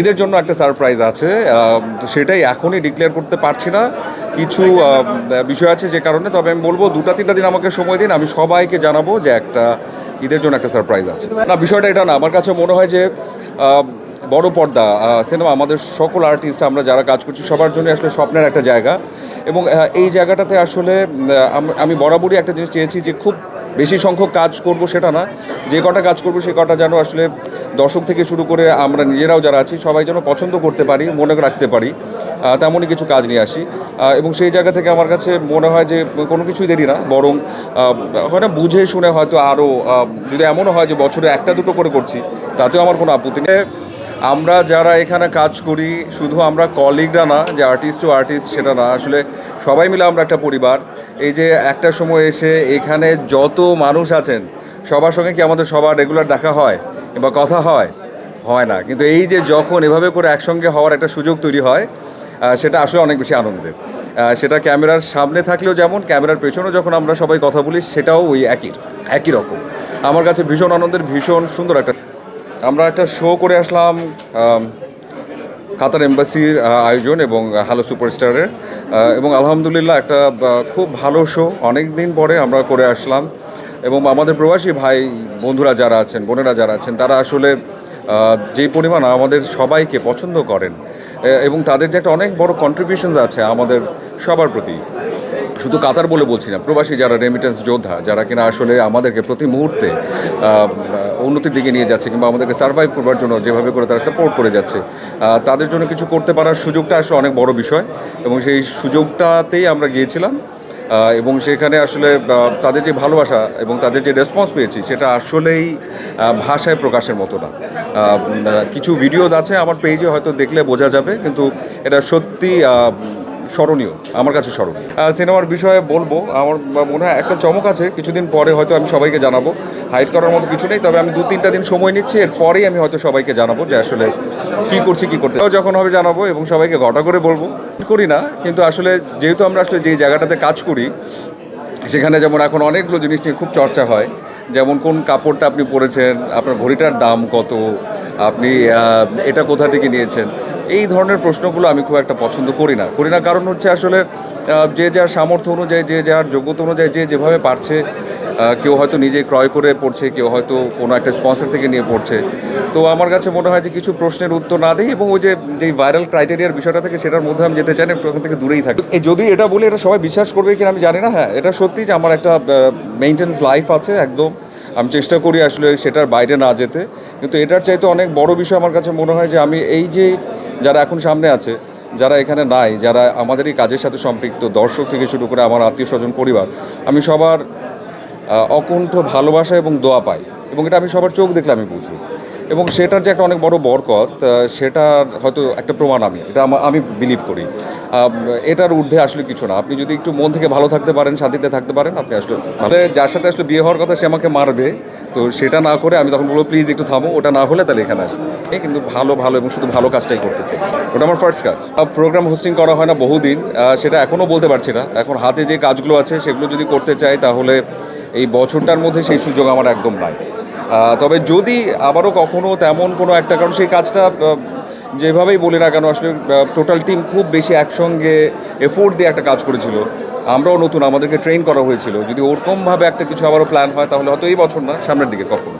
ঈদের জন্য একটা সারপ্রাইজ আছে। সেটাই এখনই ডিক্লেয়ার করতে পারছি না। কিছু বিষয় আছে যে কারণে, তবে আমি বলব, দুটা তিনটা দিন আমাকে সময় দিন, আমি সবাইকে জানাব যে একটা ঈদের জন্য একটা সারপ্রাইজ আছে। না, বিষয়টা এটা না, আমার কাছে মনে হয় যে বড় পর্দা সিনেমা আমাদের সকল আর্টিস্ট আমরা যারা কাজ করছি, সবার জন্য আসলে স্বপ্নের একটা জায়গা। এবং এই জায়গাটাতে আসলে আমি বরাবরই একটা জিনিস চেয়েছি যে খুব বেশি সংখ্যক কাজ করব সেটা না। যে কটা কাজ করব সে কটা যেন আসলে দর্শক থেকে শুরু করে আমরা নিজেরাও যারা আছি, সবাই যেন পছন্দ করতে পারি, মনে রাখতে পারি তেমনই কিছু কাজ নিয়ে আসি। এবং সেই জায়গা থেকে আমার কাছে মনে হয় যে কোনো কিছুই দেরি না, বরং হয় না বুঝে শুনে হয়তো আরও যদি এমনও হয় যে বছরে একটা দুটো করে করছি, তাতেও আমার কোনো আপত্তি নেই। আমরা যারা এখানে কাজ করি, শুধু আমরা কলিগরা না, যে আর্টিস্ট টু আর্টিস্ট সেটা না। আসলে সবাই মিলে আমরা একটা পরিবার এই যে একটা সময় এসে এখানে যত মানুষ আছেন, সবার সঙ্গে কি আমাদের সবার রেগুলার দেখা হয় কিংবা কথা হয়? হয় না। কিন্তু এই যে যখন এভাবে করে একসঙ্গে হওয়ার একটা সুযোগ তৈরি হয় সেটা আসলে অনেক বেশি আনন্দের। সেটা ক্যামেরার সামনে থাকলেও যেমন, ক্যামেরার পেছনেও যখন আমরা সবাই কথা বলি, সেটাও ওই একই একই রকম। আমার কাছে ভীষণ আনন্দের, ভীষণ সুন্দর একটা আমরা একটা শো করে আসলাম কাতার এম্বাসির আয়োজন এবং হ্যালো সুপারস্টারের এবং আলহামদুলিল্লাহ একটা খুব ভালো শো অনেক দিন পরে আমরা করে আসলাম। এবং আমাদের প্রবাসী ভাই, বন্ধুরা যারা আছেন, বোনেরা যারা আছেন, তারা আসলে যেই পরিমাণ আমাদের সবাইকে পছন্দ করেন এবং তাদের যে একটা অনেক বড় কন্ট্রিবিউশনস আছে আমাদের সবার প্রতি। শুধু কাতার বলে বলছি না, প্রবাসী যারা রেমিটেন্স যোদ্ধা, যারা কিনা আসলে আমাদেরকে প্রতি মুহূর্তে উন্নতির দিকে নিয়ে যাচ্ছে কিংবা আমাদেরকে সার্ভাইভ করবার জন্য যেভাবে করে তারা সাপোর্ট করে যাচ্ছে তাদের জন্য কিছু করতে পারার সুযোগটা আসলে অনেক বড় বিষয় এবং সেই সুযোগটাতেই আমরা গিয়েছিলাম এবং সেখানে আসলে তাদের যে ভালোবাসা এবং তাদের যে রেসপন্স পেয়েছি সেটা আসলেই ভাষায় প্রকাশের মতো না। কিছু ভিডিওজ আছে আমার পেজে হয়তো দেখলে বোঝা যাবে, কিন্তু এটা সত্যি স্মরণীয়, আমার কাছে স্মরণীয়। সিনেমার বিষয়ে বলব, আমার মনে হয় একটা চমক আছে, কিছুদিন পরে হয়তো আমি সবাইকে জানাব। হাইড করার মতো কিছু নেই, তবে আমি দু তিনটা দিন সময় নিচ্ছি, এরপরেই আমি হয়তো সবাইকে জানাব যে আসলে কি করছি, কি করতে যখন হবে জানাব এবং সবাইকে ঘটা করে বলব। করি না, কিন্তু আসলে যেহেতু আমরা আসলে যেই জায়গাটাতে কাজ করি, সেখানে যেমন এখন অনেকগুলো জিনিস নিয়ে খুব চর্চা হয়। যেমন কোন কাপড়টা আপনি পরেছেন, আপনার ঘড়িটার দাম কত, আপনি এটা কোথা থেকে নিয়েছেন? এই ধরনের প্রশ্নগুলো আমি খুব একটা পছন্দ করি না। করি না কারণ হচ্ছে আসলে যে যার সামর্থ্য অনুযায়ী, যে যার যোগ্যতা অনুযায়ী, যে যেভাবে পারছে কেউ হয়তো নিজে ক্রয় করে পড়ছে, কেউ হয়তো কোনো একটা স্পন্সর থেকে নিয়ে পড়ছে। তো আমার কাছে মনে হয় যে কিছু প্রশ্নের উত্তর না দিই এবং ওই যে, যেই ভাইরাল ক্রাইটেরিয়ার বিষয়টা থেকে সেটার মধ্যে আমি যেতে চাই না ওখান থেকে দূরেই থাকি। যদি এটা বলি, এটা সবাই বিশ্বাস করবে কিনা আমি জানি না। হ্যাঁ এটা সত্যি যে আমার একটা মেনটেন্স লাইফ আছে একদম। আমি চেষ্টা করি আসলে সেটার বাইরে না যেতে। কিন্তু এটার চাইতে অনেক বড় বিষয় আমার কাছে মনে হয় যে আমি এই যে যারা এখন সামনে আছে, যারা এখানে নাই, যারা আমাদের এই কাজের সাথে সম্পৃক্ত, দর্শক থেকে শুরু করে আমার আত্মীয় স্বজন, পরিবার, আমি সবার অকুণ্ঠ ভালোবাসা এবং দোয়া পাই এবং এটা আমি সবার চোখ দেখলে আমি বুঝি। এবং সেটার যে একটা অনেক বড় বরকত সেটার হয়তো একটা প্রমাণ আমি, এটা আমি বিলিভ করি। এটার ঊর্ধ্বে আসলে কিছু না। আপনি যদি একটু মন থেকে ভালো থাকতে পারেন, শান্তিতে থাকতে পারেন, আপনি আসলে তাহলে যার সাথে আসলে বিয়ে হওয়ার কথা, সে আমাকে মারবে। তো সেটা না করে আমি তখন বলব, প্লিজ একটু থামো, ওটা না হলে তাহলে এখানে আসবে। কিন্তু ভালো ভালো এবং শুধু ভালো কাজটাই করতে চাই। ওটা আমার ফার্স্ট কাজ। প্রোগ্রাম হোস্টিং করা হয় না বহুদিন। সেটা এখনও বলতে পারছি না। এখন হাতে যে কাজগুলো আছে, সেগুলো যদি করতে চাই, তাহলে এই বছরটার মধ্যে সেই সুযোগ আমার একদম নাই। তবে যদি আবারও কখনো তেমন কোনো একটা, কারণ সেই কাজটা যেভাবেই বলি না কেন, আসলে টোটাল টিম খুব বেশি একসঙ্গে এফোর্ট দিয়ে একটা কাজ করেছিল। আমরাও নতুন, আমাদেরকে ট্রেন করা হয়েছিল। যদি ওরকমভাবে একটা কিছু আবারও প্ল্যান হয়, তাহলে হয়তো এই বছর না, সামনের দিকে কখনো?